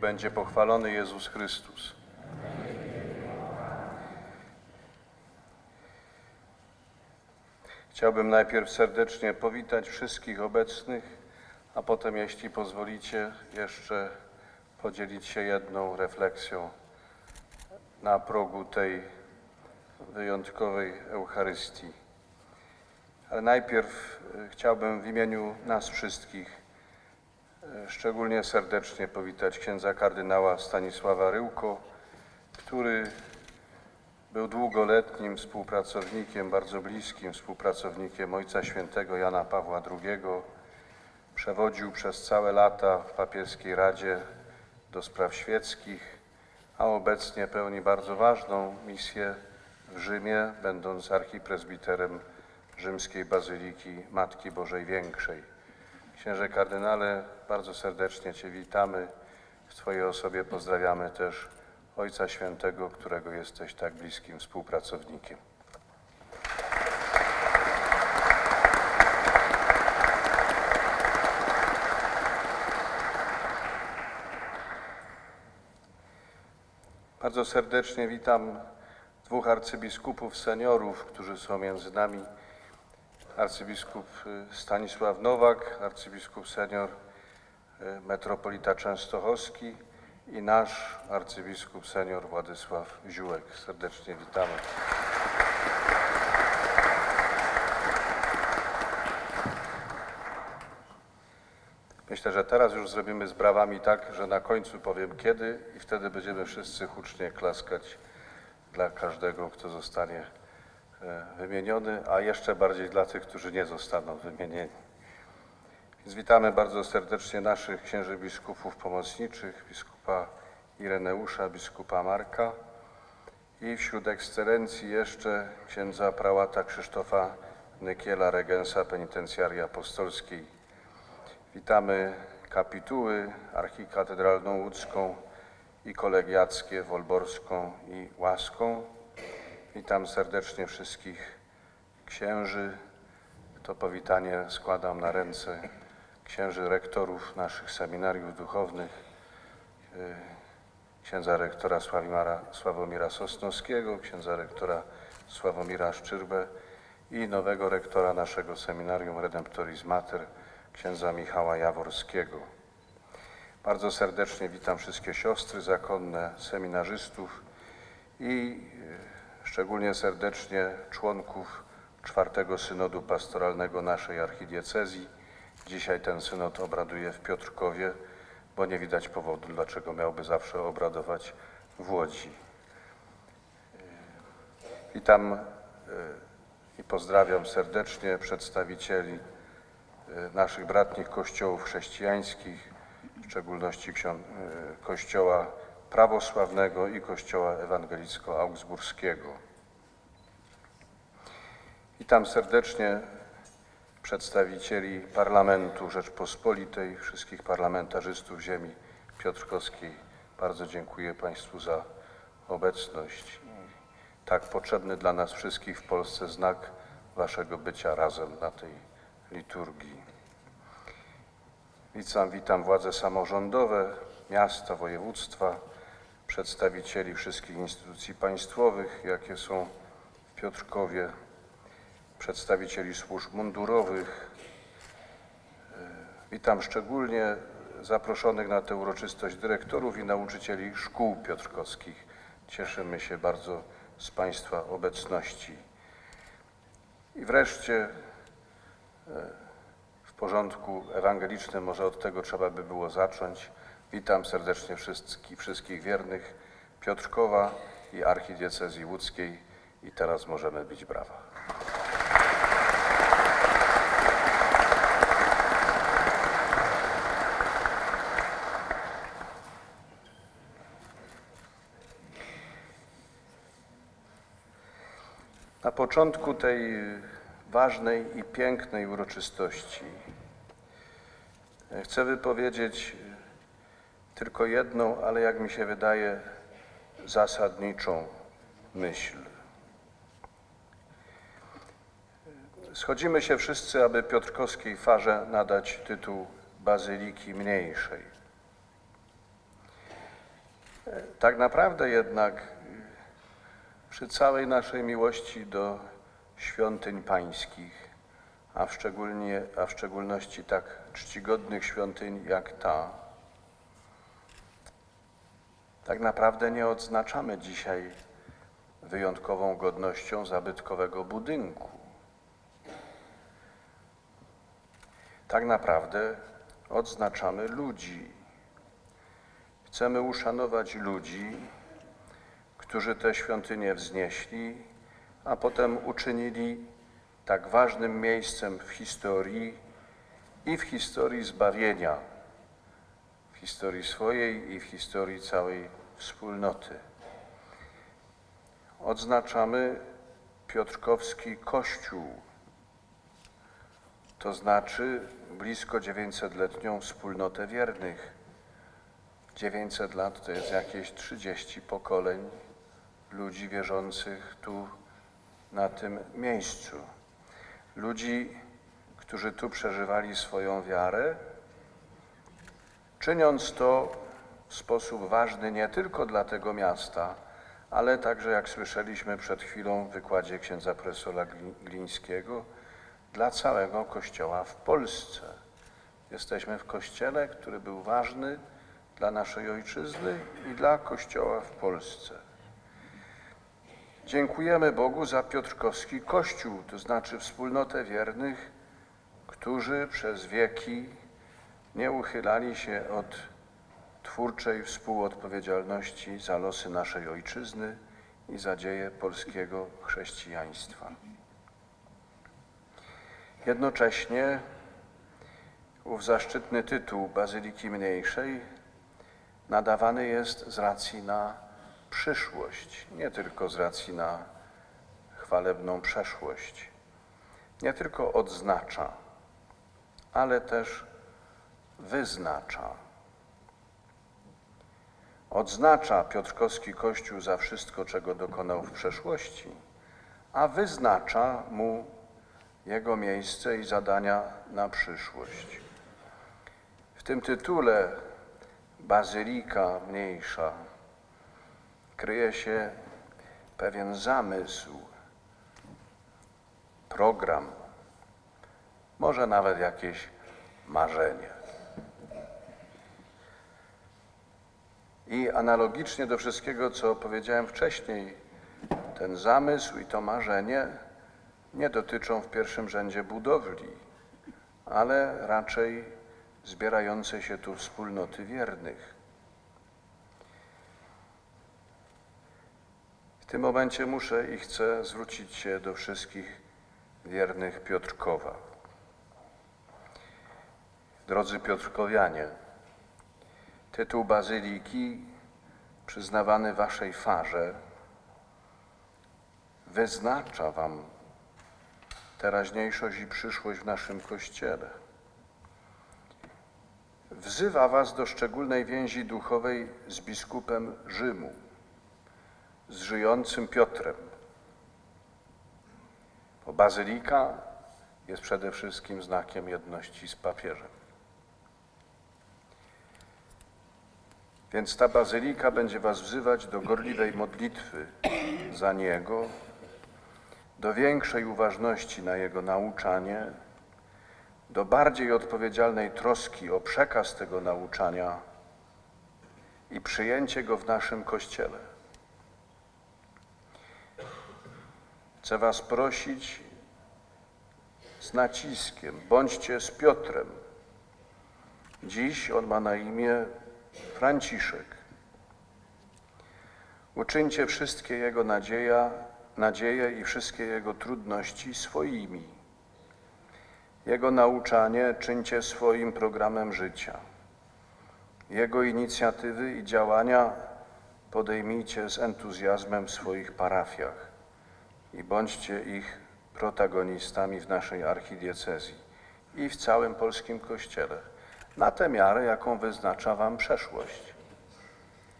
będzie pochwalony Jezus Chrystus. Chciałbym najpierw serdecznie powitać wszystkich obecnych, a potem, jeśli pozwolicie, jeszcze podzielić się jedną refleksją na progu tej wyjątkowej Eucharystii. Ale najpierw chciałbym w imieniu nas wszystkich szczególnie serdecznie powitać księdza kardynała Stanisława Ryłko, który był długoletnim współpracownikiem, bardzo bliskim współpracownikiem Ojca Świętego Jana Pawła II. Przewodził przez całe lata w papieskiej Radzie do Spraw Świeckich, a obecnie pełni bardzo ważną misję w Rzymie, będąc archipresbiterem rzymskiej Bazyliki Matki Bożej Większej. Księże kardynale, bardzo serdecznie Cię witamy. W Twojej osobie pozdrawiamy też Ojca Świętego, którego jesteś tak bliskim współpracownikiem. Bardzo serdecznie witam dwóch arcybiskupów seniorów, którzy są między nami. Arcybiskup y, Stanisław Nowak, arcybiskup senior y, metropolita częstochowski i nasz arcybiskup senior Władysław Ziółek. Serdecznie witamy. Myślę, że teraz już zrobimy z brawami tak, że na końcu powiem kiedy i wtedy będziemy wszyscy hucznie klaskać dla każdego, kto zostanie wymieniony, a jeszcze bardziej dla tych, którzy nie zostaną wymienieni. Więc witamy bardzo serdecznie naszych księży biskupów pomocniczych, biskupa Ireneusza, biskupa Marka i wśród ekscelencji jeszcze księdza prałata Krzysztofa Nykiela, regensa penitencjarii apostolskiej. Witamy kapituły archikatedralną łódzką i kolegiackie wolborską i łaską. Witam serdecznie wszystkich księży. To powitanie składam na ręce księży rektorów naszych seminariów duchownych, y, księdza rektora Sławomira, Sławomira Sosnowskiego, księdza rektora Sławomira Szczyrbę i nowego rektora naszego seminarium Redemptoris Mater, księdza Michała Jaworskiego. Bardzo serdecznie witam wszystkie siostry zakonne, seminarzystów i e, szczególnie serdecznie członków czwartego synodu pastoralnego naszej archidiecezji. Dzisiaj ten synod obraduje w Piotrkowie, bo nie widać powodu, dlaczego miałby zawsze obradować w Łodzi. E, Witam e, i pozdrawiam serdecznie przedstawicieli e, naszych bratnich kościołów chrześcijańskich, w szczególności Kościoła prawosławnego i Kościoła ewangelicko-augsburskiego. Witam serdecznie przedstawicieli Parlamentu Rzeczpospolitej, wszystkich parlamentarzystów ziemi piotrkowskiej. Bardzo dziękuję Państwu za obecność. Tak potrzebny dla nas wszystkich w Polsce znak Waszego bycia razem na tej liturgii. Witam, witam władze samorządowe, miasta, województwa, przedstawicieli wszystkich instytucji państwowych, jakie są w Piotrkowie, przedstawicieli służb mundurowych. E, Witam szczególnie zaproszonych na tę uroczystość dyrektorów i nauczycieli szkół piotrkowskich. Cieszymy się bardzo z Państwa obecności. I wreszcie w porządku ewangelicznym, może od tego trzeba by było zacząć. Witam serdecznie wszystkich, wszystkich wiernych Piotrkowa i archidiecezji łódzkiej i teraz możemy bić brawa. Na początku tej ważnej i pięknej uroczystości chcę wypowiedzieć tylko jedną, ale jak mi się wydaje, zasadniczą myśl. Schodzimy się wszyscy, aby piotrkowskiej farze nadać tytuł Bazyliki Mniejszej. Tak naprawdę jednak przy całej naszej miłości do świątyń pańskich, a a w szczególności tak czcigodnych świątyń jak ta, tak naprawdę nie odznaczamy dzisiaj wyjątkową godnością zabytkowego budynku. Tak naprawdę odznaczamy ludzi. Chcemy uszanować ludzi, którzy te świątynie wznieśli, a potem uczynili tak ważnym miejscem w historii i w historii zbawienia, w historii swojej i w historii całej wspólnoty. Odznaczamy Piotrkowski Kościół, to znaczy blisko 900-letnią wspólnotę wiernych. 900 lat to jest jakieś 30 pokoleń ludzi wierzących tu, na tym miejscu. Ludzi, którzy tu przeżywali swoją wiarę, czyniąc to w sposób ważny nie tylko dla tego miasta, ale także, jak słyszeliśmy przed chwilą w wykładzie księdza profesora Gli- Glińskiego, dla całego Kościoła w Polsce. Jesteśmy w Kościele, który był ważny dla naszej ojczyzny i dla Kościoła w Polsce. Dziękujemy Bogu za Piotrkowski Kościół, to znaczy wspólnotę wiernych, którzy przez wieki nie uchylali się od twórczej współodpowiedzialności za losy naszej ojczyzny i za dzieje polskiego chrześcijaństwa. Jednocześnie ów zaszczytny tytuł Bazyliki Mniejszej nadawany jest z racji na przyszłość, nie tylko z racji na chwalebną przeszłość. Nie tylko odznacza, ale też wyznacza. Odznacza Piotrkowski Kościół za wszystko, czego dokonał w przeszłości, a wyznacza mu jego miejsce i zadania na przyszłość. W tym tytule Bazylika Mniejsza kryje się pewien zamysł, program, może nawet jakieś marzenie. I analogicznie do wszystkiego, co powiedziałem wcześniej, ten zamysł i to marzenie nie dotyczą w pierwszym rzędzie budowli, ale raczej zbierającej się tu wspólnoty wiernych. W tym momencie muszę i chcę zwrócić się do wszystkich wiernych Piotrkowa. Drodzy Piotrkowianie, tytuł Bazyliki przyznawany Waszej farze wyznacza Wam teraźniejszość i przyszłość w naszym Kościele. Wzywa Was do szczególnej więzi duchowej z biskupem Rzymu, z żyjącym Piotrem. Bo bazylika jest przede wszystkim znakiem jedności z papieżem. Więc ta bazylika będzie Was wzywać do gorliwej modlitwy za Niego, do większej uważności na Jego nauczanie, do bardziej odpowiedzialnej troski o przekaz tego nauczania i przyjęcie go w naszym Kościele. Chcę Was prosić z naciskiem, bądźcie z Piotrem. Dziś on ma na imię Franciszek. Uczyńcie wszystkie jego nadzieja, nadzieje i wszystkie jego trudności swoimi. Jego nauczanie czyńcie swoim programem życia. Jego inicjatywy i działania podejmijcie z entuzjazmem w swoich parafiach i bądźcie ich protagonistami w naszej archidiecezji i w całym polskim Kościele, na tę miarę, jaką wyznacza Wam przeszłość.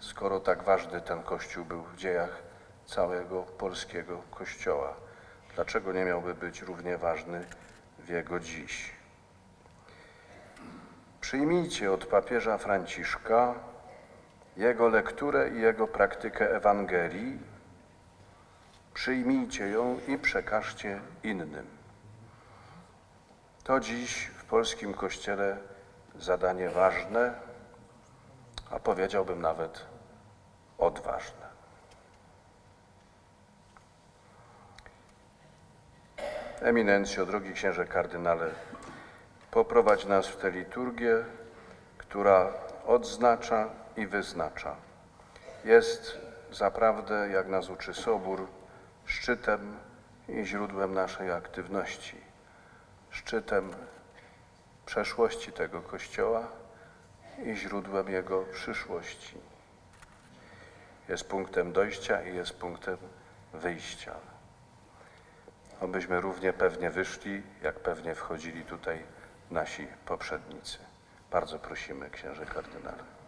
Skoro tak ważny ten Kościół był w dziejach całego polskiego Kościoła, dlaczego nie miałby być równie ważny w jego dziś? Przyjmijcie od papieża Franciszka Jego lekturę i Jego praktykę Ewangelii, przyjmijcie ją i przekażcie innym. To dziś w polskim Kościele zadanie ważne, a powiedziałbym nawet odważne. Eminencjo, drogi księże kardynale, poprowadź nas w tę liturgię, która odznacza i wyznacza. Jest zaprawdę, jak nas uczy Sobór, szczytem i źródłem naszej aktywności, szczytem przeszłości tego Kościoła i źródłem jego przyszłości. Jest punktem dojścia i jest punktem wyjścia. Obyśmy równie pewnie wyszli, jak pewnie wchodzili tutaj nasi poprzednicy. Bardzo prosimy, księże kardynale.